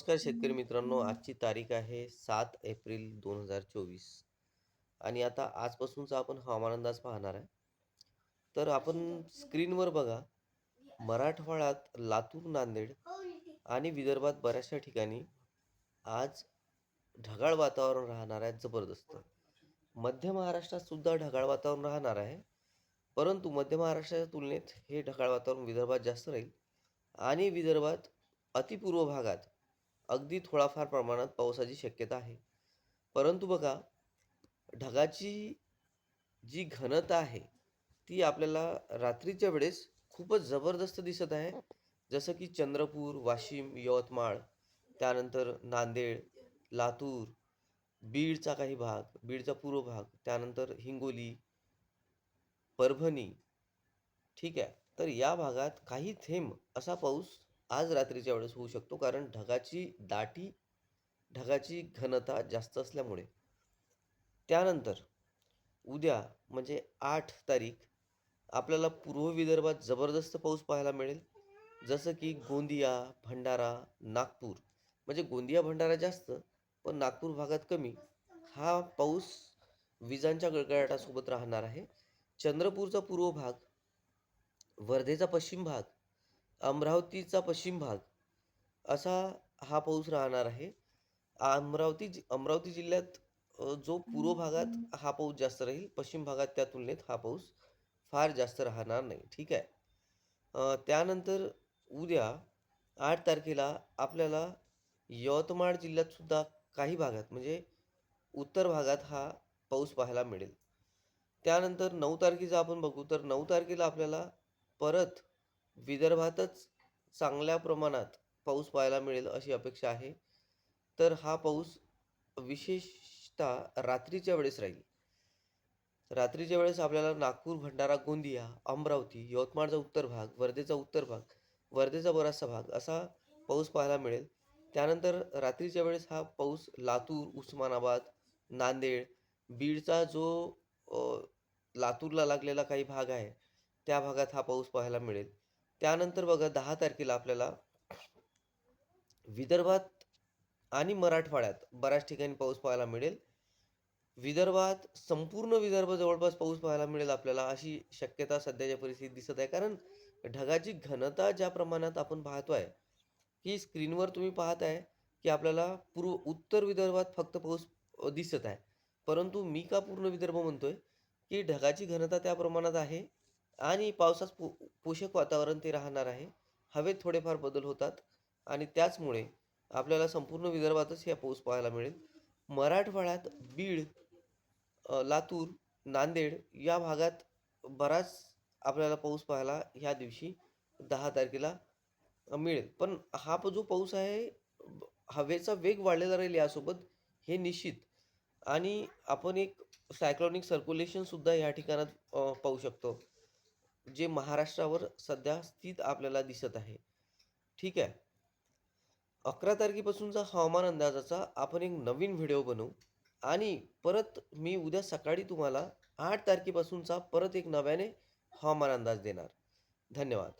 नमस्कार शेतकरी मित्रांनो आजची तारीख आहे सात एप्रिल दोन हजार चोवीस. आणि आता आजपासूनचा आपण हवामान अंदाज पाहणार आहे. तर आपण स्क्रीनवर बघा मराठवाड्यात लातूर नांदेड आणि विदर्भात बऱ्याचशा ठिकाणी आज ढगाळ वातावरण राहणार आहे जबरदस्त. मध्य महाराष्ट्रात सुद्धा ढगाळ वातावरण राहणार आहे परंतु मध्य महाराष्ट्राच्या तुलनेत हे ढगाळ वातावरण विदर्भात जास्त राहील आणि विदर्भात अतिपूर्व भागात अगदी थोडाफार प्रमाणात पावसाची शक्यता आहे. परंतु बघा ढगाची जी घनता आहे ती आपल्याला रात्रीच्या वेळेस खूपच जबरदस्त दिसत आहे. जसं की चंद्रपूर वाशिम यवतमाळ त्यानंतर नांदेड लातूर बीडचा काही भाग बीडचा पूर्व भाग त्यानंतर हिंगोली परभणी ठीक आहे. तर या भागात काही थेंब असा पाऊस आज रात्रीच्या वेळेस होऊ शकतो कारण ढगाची दाटी ढगाची घनता जास्त असल्यामुळे. त्यानंतर उद्या म्हणजे आठ तारीख आपल्याला पूर्व विदर्भात जबरदस्त पाऊस पाहायला मिळेल. जसं की गोंदिया भंडारा नागपूर. म्हणजे गोंदिया भंडारा जास्त पण नागपूर भागात कमी. हा पाऊस विजांच्या गडगडाटासोबत राहणार आहे. चंद्रपूरचा पूर्व भाग वर्धेचा पश्चिम भाग अमरावतीचा पश्चिम भाग असा हा पाऊस राहणार आहे. अमरावती जि अमरावती जिल्ह्यात जो पूर्व भागात हा पाऊस जास्त राहील पश्चिम भागात त्या तुलनेत हा पाऊस फार जास्त राहणार नाही. ठीक आहे? त्यानंतर उद्या आठ तारखेला आपल्याला यवतमाळ जिल्ह्यातसुद्धा काही भागात म्हणजे उत्तर भागात हा पाऊस पाहायला मिळेल. त्यानंतर नऊ तारखेचं आपण बघू तर नऊ तारखेला आपल्याला परत विदर्भातच चांगल्या प्रमाणात पाऊस पाहायला मिळेल अशी अपेक्षा आहे. तर हा पाऊस विशेषतः रात्रीच्या वेळेस राहील. रात्रीच्या वेळेस आपल्याला नागपूर भंडारा गोंदिया अमरावती यवतमाळचा उत्तर भाग वर्धेचा उत्तर भाग वर्धेचा बराचसा भाग असा पाऊस पाहायला मिळेल. त्यानंतर रात्रीच्या वेळेस हा पाऊस लातूर उस्मानाबाद नांदेड बीडचा जो लातूरला लागलेला काही भाग आहे त्या भागात हा पाऊस पाहायला मिळेल. त्यानंतर बघा दहा तारखेला आपल्याला विदर्भात आणि मराठवाड्यात बऱ्याच ठिकाणी पाऊस पाहायला मिळेल. विदर्भात संपूर्ण विदर्भ जवळपास पाऊस पाहायला मिळेल आपल्याला अशी शक्यता सध्याच्या परिस्थितीत दिसत आहे. कारण ढगाची घनता ज्या प्रमाणात आपण पाहतो आहे की स्क्रीनवर तुम्ही पाहत आहे की आपल्याला पूर्व उत्तर विदर्भात फक्त पाऊस दिसत आहे. परंतु मी का पूर्ण विदर्भ म्हणतोय की ढगाची घनता त्या प्रमाणात आहे? आणि पावसास पो पोषक वातावरण ते राहणार आहे. हवेत थोडेफार बदल होतात आणि त्याचमुळे आपल्याला संपूर्ण विदर्भातच ह्या पाऊस पाहायला मिळेल. मराठवाड्यात बीड लातूर नांदेड या भागात बराच आपल्याला पाऊस पाहायला ह्या दिवशी दहा तारखेला मिळेल. पण हा प- जो पाऊस आहे हवेचा वेग वाढलेला राहील यासोबत हे निश्चित. आणि आपण एक सायक्लॉनिक सर्क्युलेशनसुद्धा ह्या ठिकाणात पाहू शकतो. जे महाराष्ट्रावर सध्या स्थित आपल्याला दिसत आहे. ठीक आहे? अकरा तारखेपासूनचा हवामान अंदाजाचा आपण एक नवीन व्हिडिओ बनवू. आणि परत मी उद्या सकाळी तुम्हाला आठ तारखेपासूनचा परत एक नव्याने हवामान अंदाज देणार. धन्यवाद.